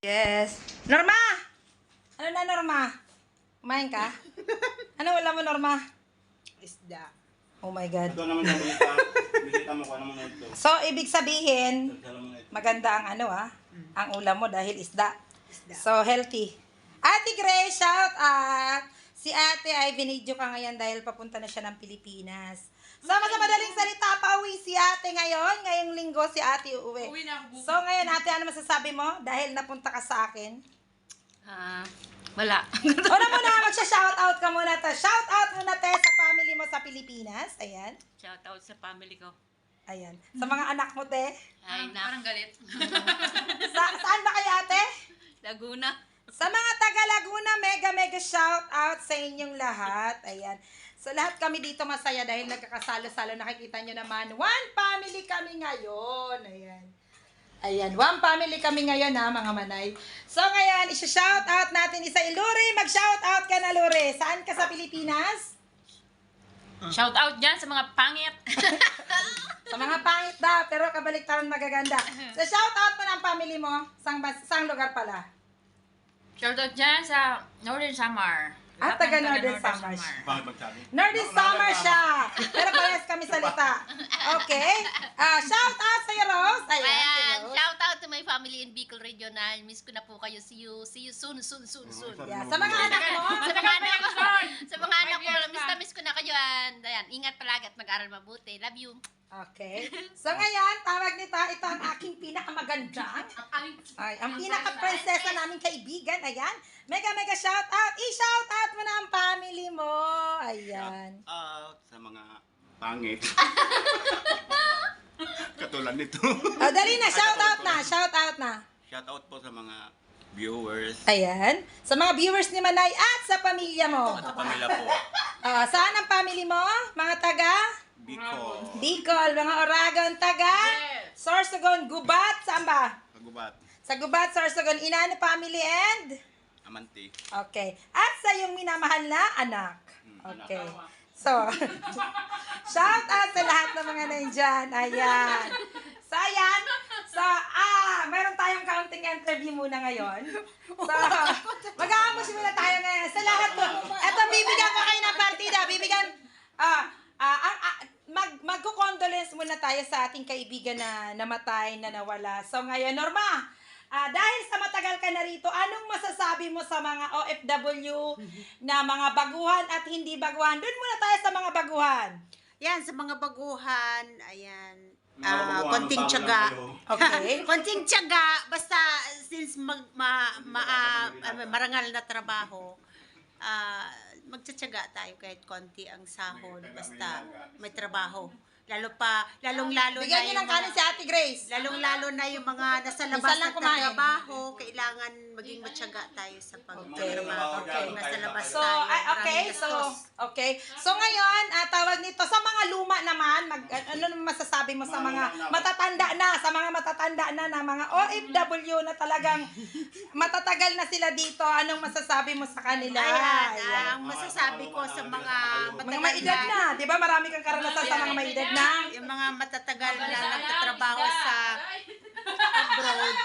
Yes. Norma! Ano na, Norma? Kumain ka? Ano wala mo, Norma? Isda. Oh my God. Ito naman yung bilita. Bilita mo ko naman na ito. So, ibig sabihin, maganda ang ano ah, ang ulam mo dahil isda. Isda. So, healthy. Ate Grace, shout out! Si ate ay binidyo ka ngayon dahil papunta na siya ng Pilipinas. Sama sa madaling salita, pauwi si ate ngayon. Ngayong linggo si ate uuwi. Uwi na ako bukas. So, ngayon ate, ano masasabi mo? Dahil napunta ka sa akin. Ah, wala. Una muna, magsha-shout out ka muna. Ta. Shout out muna te sa family mo sa Pilipinas. Ayan. Shout out sa family ko. Ayan. Sa mga anak mo, te. Ay, na. Parang galit. Sa, saan ba kayo, ate? Laguna. Sa mga taga Laguna, mega mega shout out sa inyong lahat. Ayan. So lahat kami dito masaya dahil nagkakasalo-salo. Nakikita nyo naman, one family kami ngayon. Ayan. Ayan, one family kami ngayon ha, mga manay. So ngayon, isa-shout out natin isa Iluri. Mag-shout out ka na, Luri. Saan ka sa Pilipinas? Shout out dyan sa mga pangit. Sa mga pangit daw, pero kabaliktaran magaganda. So shout out mo ng family mo. Sang, sang lugar pala? Shout out dyan sa Northern Samar. Ah, taga Northern Samar. Bakit magsabi? Northern Summer siya. Pero parehas kami salita. Okay? Ah, shout out sa Rose. Ayan, si Ayan, Rose. shout out to my family in Bicol Regional. Miss ko na po kayo. See you, see you soon, soon, soon, soon. Yeah, sa mga anak mo. Sa mga anak ko, sa mga anak ko, miss na miss ko na kayo. And, ayan, ingat palagi at mag-aral mabuti. Love you. Okay. So ngayon, tawag nito, ito ang aking pinakamaganda. Ay, ang pinaka-prinsesa naming kaibigan. Ayan. Mega, mega shout out. I-shout out mo na ang family mo. Ayan. Out sa mga pangit. Katulad nito. Oh, dali na. Shout out na. Shout out na. Shout out po sa mga viewers. Ayan. Sa mga viewers ni Manay at sa pamilya mo. Sa pamilya po. Ah, saan ang family mo? Mga taga? Bicol. Bicol, mga Oragon, taga? Sorsogon, Gubat, saan ba? Kagubat. Sa Gubat, Sorsogon, Inano family and? Amanti. Okay. At sa iyong minamahal na anak. Okay. So, shout out sa lahat ng mga nandyan. Ayan. So, ayan. So, ah, mayroon tayong counting interview muna ngayon. So, mag-aamos muna tayo ngayon. Sa lahat po. Eto, bibigyan ko kayo ng partida. Bibigyan, ah, ah, ang, ah, mag, magko-condolence muna tayo sa ating kaibigan na namatay, na nawala. So, ngayon, Norma, ah, dahil sa matagal ka na rito, anong masasabi mo sa mga OFW na mga baguhan at hindi baguhan? Doon muna tayo sa mga baguhan. Yan, sa mga baguhan, ayan, ah, baguhan, konting tiyaga. Okay? konting tiyaga, basta since mag, ma, ma, ah, marangal na trabaho, ah, magtsatsaga tayo kahit konti ang sahod, basta may trabaho. Lalo pa, lalong-lalo na Bigyan niyo yung ng kanin si mga, Ate Grace. lalong-lalo na yung mga nasa labas lang na kumain. trabaho, kailangan maging matyaga tayo sa pagtrabaho. Okay. Nasa labas So, tayo, ay, okay, so, gastos. okay. So, ngayon, ah, tawag nito, sa mga luma naman, mag, ano naman masasabi mo sa mga matatanda na, sa mga matatanda na, na mga OFW na talagang matatagal na sila dito, anong masasabi mo sa kanila? Ayan, Ayan. ang masasabi ko sa mga Mga may edad na, di ba? Marami kang karanasan sa mga may edad na. Yung mga matatagal na nagtatrabaho sa abroad,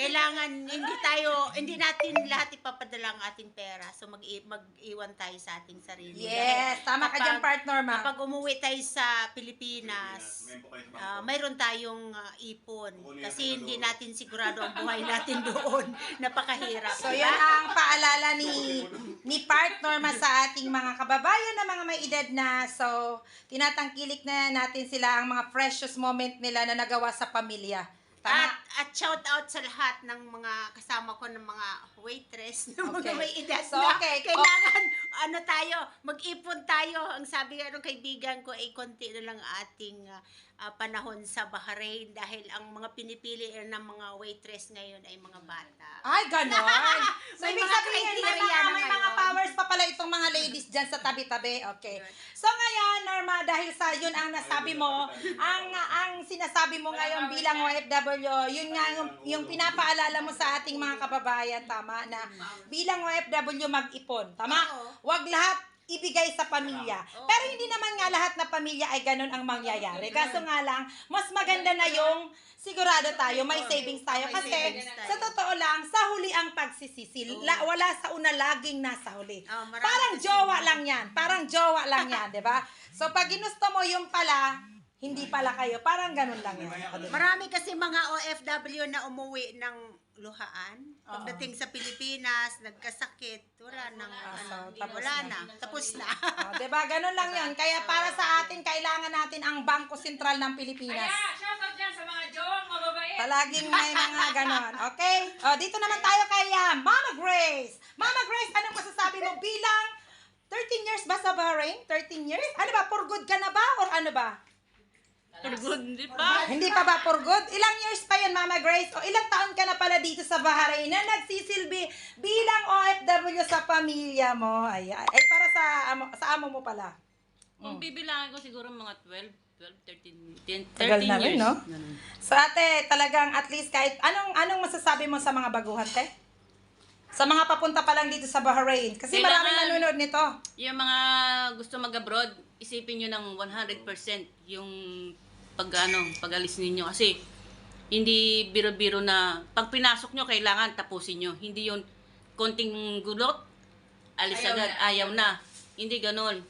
kailangan hindi tayo, hindi natin lahat ipapadala ang ating pera. So mag mag-iwan tayo sa ating sarili. Yes, tama ka Kapag- dyan, partner, ma. Kapag umuwi tayo sa Pilipinas, Ngayon po kayo sa ah, bangko. mayroon tayong ah, ipon. Kukunin Kasi hindi doon. natin sigurado ang buhay natin doon. Napakahirap. So, diba? yan ang paalala ni ni partner ma sa ating mga kababayan na mga may edad na. So, tinatangkilik na natin sila ang mga precious moment nila na nagawa sa pamilya. Tama? At, at shout out sa lahat ng mga kasama ko ng mga waitress na Okay. mga may edad So, na. okay. Kailangan, ano tayo, mag-ipon tayo. Ang sabi nga ng kaibigan ko, ay konti na lang ating ah, panahon sa Bahrain dahil ang mga pinipili ng mga waitress ngayon ay mga bata. Ay, ganon. So, May mga sabihin, may mga, na may mga powers pa pala itong mga ladies dyan sa tabi-tabi. Okay. So, ngayon, Norma, dahil sa yun ang nasabi mo, ang ang sinasabi mo ngayon bilang OFW, yun nga yung, yung pinapaalala mo sa ating mga kababayan, tama, na bilang OFW mag-ipon, tama? Oo. Wag lahat ibigay sa pamilya. Pero hindi naman nga lahat na pamilya ay ganun ang mangyayari. Kaso nga lang, mas maganda na yung sigurado tayo, may savings tayo. Kasi sa totoo lang, sa huli ang pagsisisi. La, wala sa una, laging nasa huli. Parang jowa lang yan. Parang jowa lang yan, di ba? So, pag ginusto mo yung pala, hindi pala kayo. Parang ganun lang yan. Marami kasi mga OFW na umuwi ng luhaan. Pagdating sa Pilipinas, nagkasakit, wala nang ano, so, tapos wala na. Tapos na. O, di ba? Ganun lang yun. Kaya para sa atin, kailangan natin ang Bangko Sentral ng Pilipinas. Kaya, shoutout dyan sa mga jowang mababae. Palaging may mga ganon. Okay? O, dito naman tayo kay ah, Mama Grace. Mama Grace, anong masasabi mo bilang 13 years ba sa Bahrain? 13 years? Ano ba? For good ka na ba? Or ano ba? Hindi pa. Hindi pa ba for good? Ilang years pa yun, Mama Grace? O ilang taon ka na pala dito sa Bahrain na nagsisilbi bilang OFW sa pamilya mo? Ay, ay, ay para sa amo, sa amo mo pala. Kung bibilangin ko siguro mga 12, 12, 13, 10, 13 Tagal na rin, years. no? So ate, talagang at least kahit anong anong masasabi mo sa mga baguhan, te? Sa mga papunta pa lang dito sa Bahrain. Kasi Kailangan- maraming nanonood nito. Yung mga gusto mag-abroad, isipin nyo ng 100% yung pag, ano, pag-alis ninyo. Kasi, hindi biro-biro na, pag pinasok nyo, kailangan tapusin nyo. Hindi yun, konting gulot, alis Ayaw agad, na. ayaw na. Hindi ganon.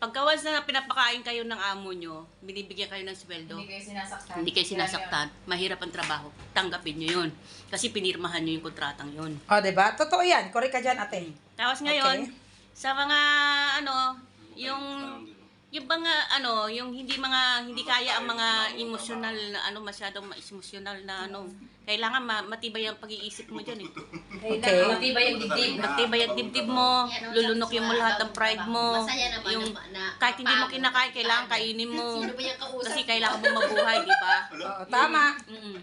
Pagka once na pinapakain kayo ng amo nyo, binibigyan kayo ng sweldo. Hindi kayo sinasaktan. Hindi kayo sinasaktan, mahirap ang trabaho. Tanggapin nyo yun. Kasi pinirmahan nyo yung kontratang yun. O, oh, 'di ba? Totoo 'yan. Correct ka diyan, ate. Tapos ngayon, Okay. sa mga ano, yung yung mga ano, yung hindi mga hindi kaya ang mga emotional na ano masyadong ma-emotional na ano, kailangan ma- matibay ang pag-iisip mo diyan eh. Okay. Matibay ang dibdib. Matibay ang dibdib mo, lulunok mo lahat ng pride mo. Yung kahit hindi mo kinakain, kailangan kainin mo. Yung? Kasi kailangan mo mabuhay, di ba? Tama. Mm-mm.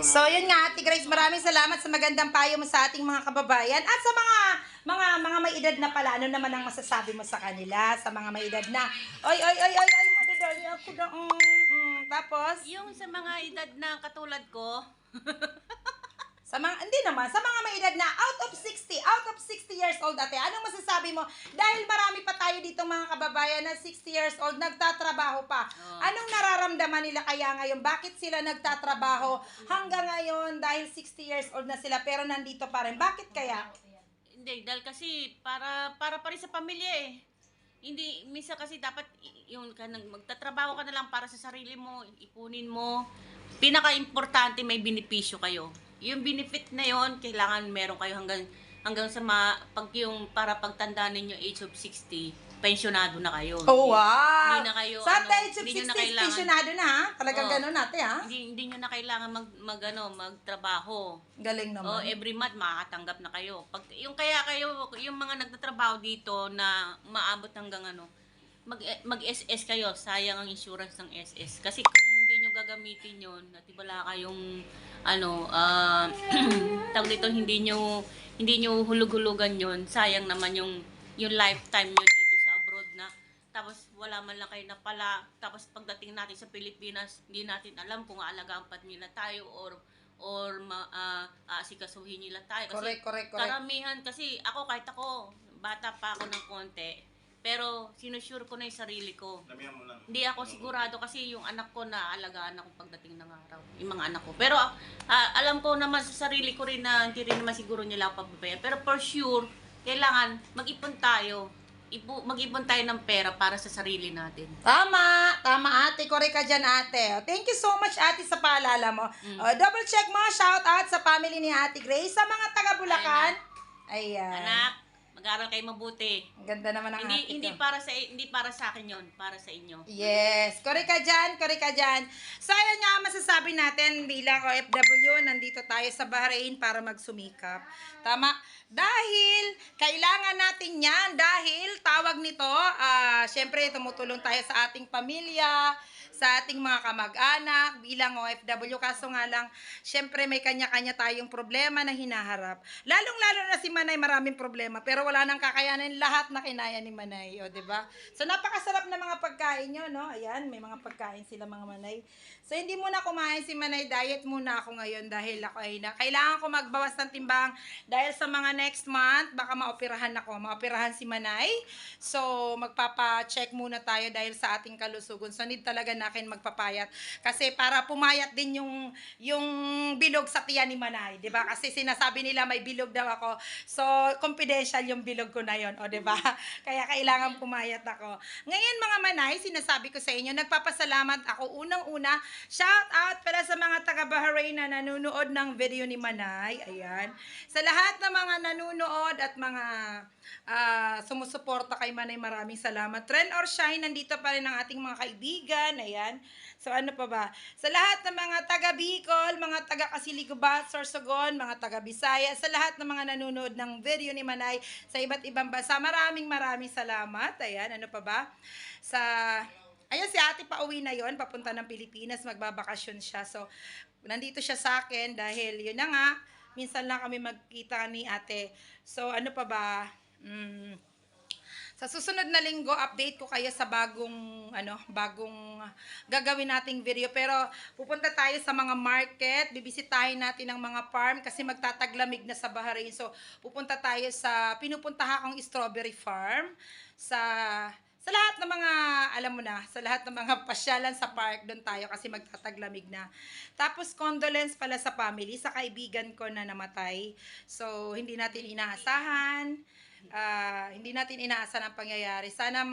So, yun nga, Ate Grace, maraming salamat sa magandang payo mo sa ating mga kababayan at sa mga mga mga may edad na pala, ano naman ang masasabi mo sa kanila, sa mga may edad na, oy, oy, oy, oy, oy, madadali ako na, mm, mm. Tapos, Yung sa mga edad na katulad ko, Sa mga, hindi naman, sa mga may edad na out of 60, out of 60 years old ate, anong masasabi mo? Dahil marami pa tayo dito mga kababayan na 60 years old, nagtatrabaho pa. Oo. Anong nararamdaman nila kaya ngayon? Bakit sila nagtatrabaho hanggang ngayon dahil 60 years old na sila pero nandito pa rin? Bakit kaya? Hindi, dahil kasi para para pa rin sa pamilya eh. Hindi, minsan kasi dapat yung ka nang magtatrabaho ka na lang para sa sarili mo, ipunin mo. Pinaka-importante may benepisyo kayo. Yung benefit na yon kailangan meron kayo hanggang hanggang sa ma, pag yung para pagtanda ninyo age of 60, pensionado na kayo. Oh, wow! Hindi na kayo, sa ano, age of hindi nyo 60, na kailangan- pensionado na ha? Talagang Oo. ganun ate ha? Hindi hindi nyo na kailangan mag, mag ano, magtrabaho. Galing naman. Oh, every month makakatanggap na kayo. Pag yung kaya kayo yung mga nagtatrabaho dito na maabot hanggang ano, mag mag SS kayo, sayang ang insurance ng SS. Kasi kung hindi nyo gagamitin 'yon, at wala kayong ano, ah tawag dito hindi nyo hindi nyo hulug-hulugan 'yon, sayang naman yung yung lifetime nyo dito tapos wala man lang kayo na pala tapos pagdating natin sa Pilipinas hindi natin alam kung aalagaan pa nila tayo or or ma, ah, aasikasuhin nila tayo. Kasi Correct, correct, correct. karamihan kasi ako kahit ako bata pa ako ng konti pero sinusure ko na yung sarili ko. Hindi ako sigurado kasi yung anak ko na alagaan ako pagdating ng araw yung mga anak ko. Pero ah, alam ko naman sa sarili ko rin na hindi rin naman siguro nila ako pababayan pero for sure kailangan mag-ipon tayo Ipo, mag-ipon tayo ng pera para sa sarili natin Tama, tama ate, correct ka dyan ate. O, Thank you so much ate sa paalala mo. O, double check mo, shout out sa family ni ate Grace, sa mga taga Bulacan. Ayan. anak mag-aral kayo mabuti Ang ganda naman ng hindi hindi ko. para sa hindi para sa akin yon para sa inyo Yes, correct ka dyan, correct ka dyan. So, ayan nga masasabi natin bilang OFW, nandito tayo sa Bahrain para magsumikap. Tama? Dahil, kailangan natin yan dahil tawag nito, ah, syempre tumutulong tayo sa ating pamilya, sa ating mga kamag-anak bilang OFW. Kaso nga lang, syempre may kanya-kanya tayong problema na hinaharap. Lalong-lalo na si Manay maraming problema, pero wala nang kakayanin lahat na kinaya ni Manay, o, ba? So, napakasarap na mga pagkain nyo, no? Ayan, may mga pagkain sila mga Manay. So, hindi muna kumain si Manay, diet muna ako ngayon dahil ako ay na, kailangan ko magbawas ng timbang dahil sa mga next month, baka maoperahan ako, maoperahan si Manay. So, magpapa-check muna tayo dahil sa ating kalusugan. So, need talaga nakin magpapayat kasi para pumayat din yung yung bilog sa tiyan ni Manay, 'di ba? Kasi sinasabi nila may bilog daw ako. So, confidential yung bilog ko na 'yon, o 'di ba? Kaya kailangan pumayat ako. Ngayon mga Manay, sinasabi ko sa inyo, nagpapasalamat ako unang-una. Shout out pala sa mga taga Bahrain na nanonood ng video ni Manay. Ayan. Sa lahat ng mga nanonood at mga ah, sumusuporta kay Manay, maraming salamat. Trend or shine, nandito pa rin ang ating mga kaibigan. Ayan. So ano pa ba? Sa lahat ng mga taga Bicol, mga taga Kasiligubat, Sorsogon, mga taga Bisaya, sa lahat ng mga nanonood ng video ni Manay sa iba't ibang bansa, maraming maraming salamat. Ayan, ano pa ba? Sa Ayun, si ate pa uwi na yon papunta ng Pilipinas, magbabakasyon siya. So, nandito siya sa akin dahil yun na nga, minsan lang kami magkita ni ate. So, ano pa ba? Mm, sa susunod na linggo, update ko kayo sa bagong, ano, bagong gagawin nating video. Pero, pupunta tayo sa mga market, bibisitahin natin ang mga farm kasi magtataglamig na sa Bahrain. So, pupunta tayo sa pinupuntahan kong strawberry farm sa sa lahat ng mga, alam mo na, sa lahat ng mga pasyalan sa park, doon tayo kasi magtataglamig na. Tapos, condolence pala sa family, sa kaibigan ko na namatay. So, hindi natin inaasahan. Ah, hindi natin inaasahan ang pangyayari. Sana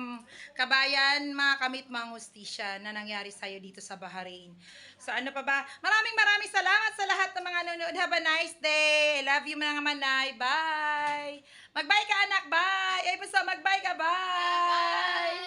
kabayan, makamit mga hustisya na nangyari sa'yo dito sa Bahrain. So ano pa ba? Maraming maraming salamat sa lahat ng mga nanonood. Have a nice day. Love you mga manay. Bye. Mag-bye ka anak. Bye. Ay, basta mag-bye ka. Bye.